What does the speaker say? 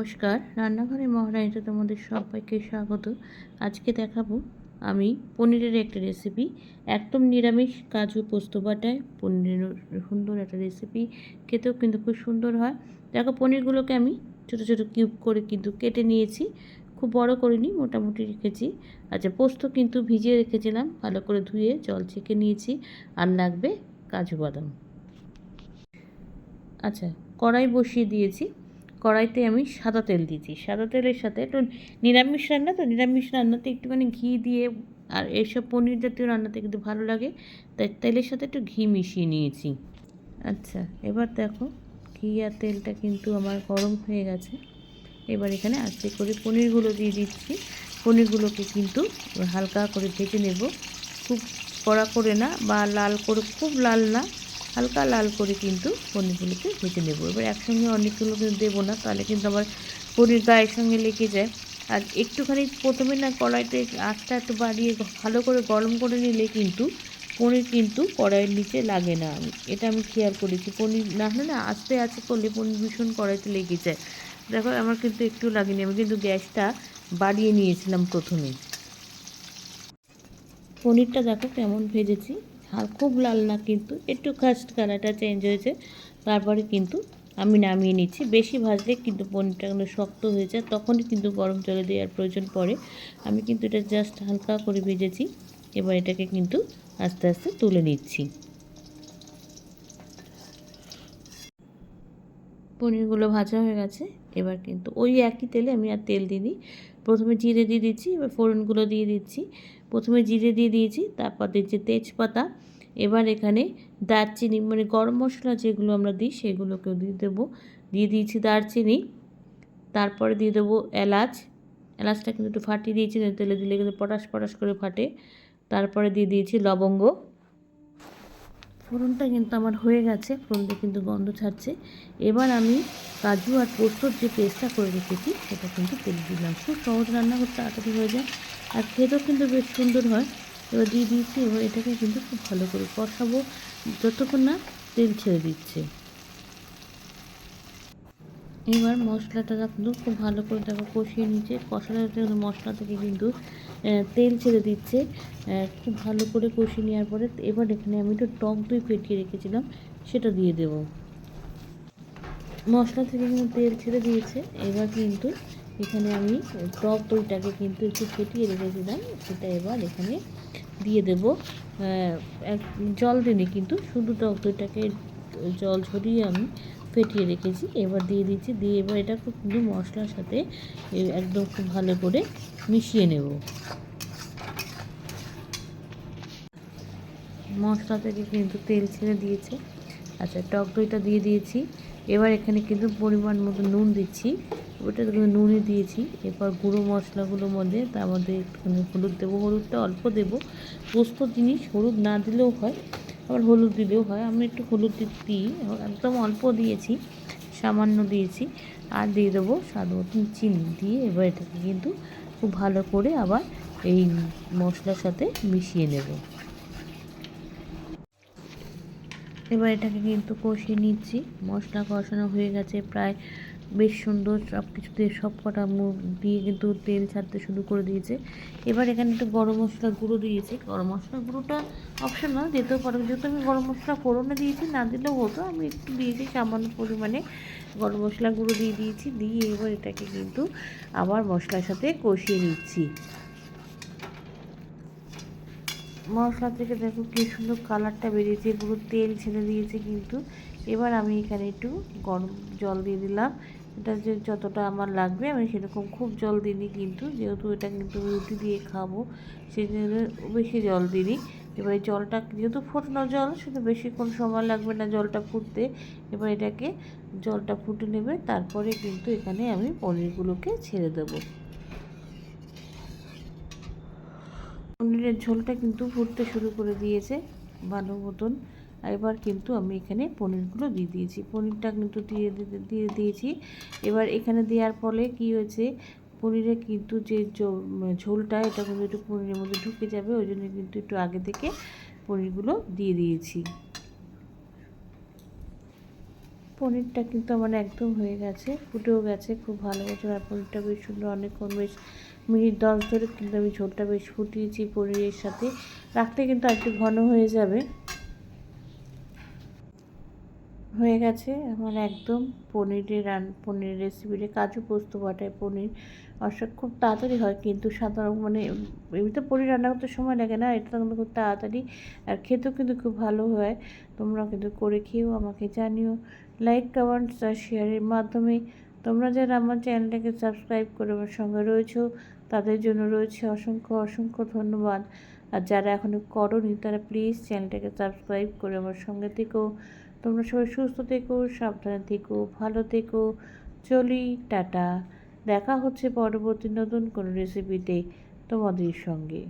নমস্কার, রান্নাঘরে মহারানীতে তোমাদের সবাইকে স্বাগত। আজকে দেখাবো আমি পনিরের একটা রেসিপি একদম নিরামিষ কাজু পোস্ত বাটায় পনিরের সুন্দর একটা রেসিপি খেতেও কিন্তু খুব সুন্দর হয়। দেখো পনিরগুলোকে আমি ছোটো ছোটো কিউব করে কিন্তু কেটে নিয়েছি। খুব বড় করিনি, মোটামুটি রেখেছি। আচ্ছা পোস্ত কিন্তু ভিজিয়ে রেখেছিলাম, ভালো করে ধুয়ে জল ছেঁকে নিয়েছি। আর লাগবে কাজু বাদাম। আচ্ছা কড়াই বসিয়ে দিয়েছি। কড়াইতে আমি সাদা তেল দিয়েছি। সাদা তেলের সাথে একটু নিরামিষ রান্না, তো নিরামিষ রান্নাতে একটুখানি ঘি দিয়ে আর এসব পনির জাতীয় রান্নাতে কিন্তু ভালো লাগে। তাই তেলের সাথে একটু ঘি মিশিয়ে নিয়েছি। আচ্ছা এবার দেখো ঘি আর তেলটা কিন্তু আমার গরম হয়ে গেছে। এবার এখানে আস্তে করে পনিরগুলো দিয়ে দিচ্ছি। পনিরগুলোকে কিন্তু হালকা করে ভেজে নেব। খুব কড়া করে না বা লাল করে, খুব লাল না। হালকা লাল করে কিন্তু পনিরগুলোকে ভেজে নেব। এবার একসঙ্গে অনেকগুলো কিন্তু দেবো না, তাহলে কিন্তু আমার পনির গায়ের সঙ্গে লেগে যায়। আর একটুখানি প্রথমে না কড়াইতে আঁচটা একটু বাড়িয়ে ভালো করে গরম করে নিলে কিন্তু পনির কিন্তু কড়াইয়ের নিচে লাগে না। এটা আমি খেয়াল করেছি। পনির না হলে না আস্তে আস্তে করলে পনির ভীষণ কড়াইতে লেগে যায়। দেখো, আমার কিন্তু একটু লাগেনি। আমি কিন্তু গ্যাসটা বাড়িয়ে নিয়েছিলাম প্রথমে। পনিরটা দেখো কেমন ভেজেছি। আর খুব লাল না কিন্তু, একটু কাস্ট কালারটা চেঞ্জ হয়েছে। তারপরে কিন্তু আমি নামিয়ে নিচ্ছি। বেশি ভাজলে কিন্তু পনিরটা কিন্তু শক্ত হয়ে যায়, তখনই কিন্তু গরম জলে দেওয়ার প্রয়োজন পড়ে। আমি কিন্তু এটা জাস্ট হালকা করে ভেজেছি। এবার এটাকে কিন্তু আস্তে আস্তে তুলে নিচ্ছি। পনিরগুলো ভাজা হয়ে গেছে। এবার কিন্তু ওই একই তেলে আমি আর তেল দিইনি প্রথমে জিরে দিয়ে দিচ্ছি, এবার ফোড়নগুলো দিয়ে দিচ্ছি। প্রথমে জিরে দিয়ে দিয়েছি, তারপর দিচ্ছি তেজপাতা। এবার এখানে দারচিনি মানে গরম মশলা যেগুলো আমরা দিই সেগুলোকেও দিয়ে দেবো। দিয়ে দিয়েছি দারচিনি, তারপরে দিয়ে দেবো এলাচ। এলাচটা কিন্তু একটু ফাটিয়ে দিয়েছি, তেলে দিলে কিন্তু পটাশ পটাশ করে ফাটে। তারপরে দিয়ে দিয়েছি লবঙ্গ। ফোড়নটা কিন্তু আমার হয়ে গেছে ফোড়নটা কিন্তু গন্ধ ছাড়ছে। এবার আমি কাজু আর পোস্তর যে পেস্টটা করে রেখেছি, সেটা কিন্তু তেলে দিলাম। খুব সহজ রান্না করতে তাড়াতাড়ি হয়ে যায় আর খেতেও কিন্তু বেশ সুন্দর হয়। এবার দিয়ে দিয়েছি, এবার এটাকে কিন্তু খুব ভালো করে কষাবো। যতক্ষণ না তেল ছেড়ে দিচ্ছে। এবার মশলাটা কিন্তু খুব ভালো করে দেখো কষিয়ে নিচ্ছে কষাটা মশলা থেকে কিন্তু তেল ছেড়ে দিচ্ছে। খুব ভালো করে কষিয়ে নেওয়ার পরে এবার এখানে আমি একটু টক দই ফেটিয়ে রেখেছিলাম, সেটা দিয়ে দেব। মশলা থেকে কিন্তু তেল ছেড়ে দিয়েছে। এবার কিন্তু এখানে আমি টক দইটাকে কিন্তু একটু ফেটিয়ে রেখেছিলাম, সেটা এবার এখানে দিয়ে দেব। জল দিনে কিন্তু শুধু টক দইটাকে জল ঝরিয়ে আমি ফেটিয়ে রেখেছি। এবার দিয়ে দিচ্ছি, দিয়ে এবার এটা খুব কিন্তু মশলার সাথে একদম খুব ভালো করে মিশিয়ে নেব। মশলা থেকে কিন্তু তেল ছেড়ে দিয়েছে। আচ্ছা টক দইটা দিয়ে দিয়েছি। এবার এখানে কিন্তু পরিমাণ মতো নুন দিচ্ছি। ওটা কিন্তু নুনই দিয়েছি। এরপর গুঁড়ো মশলাগুলোর মধ্যে তার মধ্যে একটুখানি হলুদ দেবো। হলুদটা অল্প দেবো। পোস্ত জিনিস হলুদ না দিলেও হয়, আবার হলুদ দিলেও হয়। আমি একটু হলুদ দিই। একদম অল্প দিয়েছি, সামান্য দিয়েছি। আর দিয়ে দেবো স্বাদ মতন চিনি দিয়ে। এবার এটাকে কিন্তু খুব ভালো করে আবার এই মশলার সাথে মিশিয়ে নেব। এবার এটাকে কিন্তু কষিয়ে নিচ্ছি। মশলা কষানো হয়ে গেছে প্রায় বেশ সুন্দর সব কিছু দিয়ে সব কটা দিয়ে কিন্তু তেল ছাড়তে শুরু করে দিয়েছে। এবার এখানে একটু গরম মশলা গুঁড়ো দিয়েছি। গরম মশলা গুঁড়োটা অপশনাল যেতেও পারো। যেহেতু আমি গরম মশলা ফোড়নে দিয়েছি, না দিলেও হতো। আমি একটু দিয়েছি সামান্য পরিমাণে। গরম মশলা গুঁড়ো দিয়ে দিয়েছি, দিয়ে এবার এটাকে কিন্তু আবার মশলার সাথে কষিয়ে নিচ্ছি। মশলা থেকে দেখো কী সুন্দর কালারটা বেরিয়েছে, পুরো তেল ছেড়ে দিয়েছে কিন্তু। এবার আমি এখানে একটু গরম জল দিয়ে দিলাম। এটা যে যতটা আমার লাগবে আমি সেরকম খুব জল দিইনি কিন্তু, যেহেতু এটা কিন্তু রুটি দিয়ে খাব সেই জন্য বেশি জল দিইনি। এবার এই জলটা, যেহেতু ফোটানো জল সেটা বেশিক্ষণ সময় লাগবে না জলটা ফুটতে। এবার এটাকে জলটা ফুটে নেবে, তারপরে কিন্তু এখানে আমি পনিরগুলোকে ছেড়ে দেবো। পনিরের ঝোলটা কিন্তু ফুটতে শুরু করে দিয়েছে ভালো মতন। এবার কিন্তু আমি এখানে পনিরগুলো দিয়ে দিয়েছি। পনিরটা কিন্তু দিয়ে দিয়ে দিয়েছি। এবার এখানে দেওয়ার ফলে কি হয়েছে পনিরে কিন্তু যে ঝোলটা, এটা কিন্তু একটু পনিরের মধ্যে ঢুকে যাবে, ওই জন্য কিন্তু একটু আগে থেকে পনিরগুলো দিয়ে দিয়েছি। পনিরটা কিন্তু আমার একদম হয়ে গেছে, ফুটেও গেছে খুব ভালো মতো আর পনিরটা বেশ সুন্দর অনেকক্ষণ বেশ মিনিট দশ ধরে কিন্তু আমি ঝোলটা বেশ ফুটিয়েছি পনিরের সাথে, রাখতে কিন্তু একটু ঘন হয়ে যাবে। হয়ে গেছে আমার একদম পনিরের রান, পনিরের রেসিপিটা কাজু পোস্ত বাটায় পনির। অবশ্য খুব তাড়াতাড়ি হয়, কিন্তু সাধারণ মানে এমনিতে পনির রান্না করতে সময় লাগে না, এটা কিন্তু খুব তাড়াতাড়ি। আর খেতেও কিন্তু খুব ভালো হয়, তোমরা কিন্তু করে খেয়েও আমাকে জানিও। লাইক কমেন্টস আর শেয়ারের মাধ্যমে তোমরা যারা আমার চ্যানেলটাকে সাবস্ক্রাইব করে আমার সঙ্গে রয়েছো, তাদের জন্য রয়েছে অসংখ্য অসংখ্য ধন্যবাদ। আর যারা এখনও করনি, তারা প্লিজ চ্যানেলটাকে সাবস্ক্রাইব করে আমার সঙ্গে থেকো। তোমরা সবাই সুস্থ থেকো, সাবধানে থেকো, ভালো থেকো। চলি, টাটা। দেখা হচ্ছে পরবর্তী নতুন কোন রেসিপিতে তোমাদের সঙ্গে।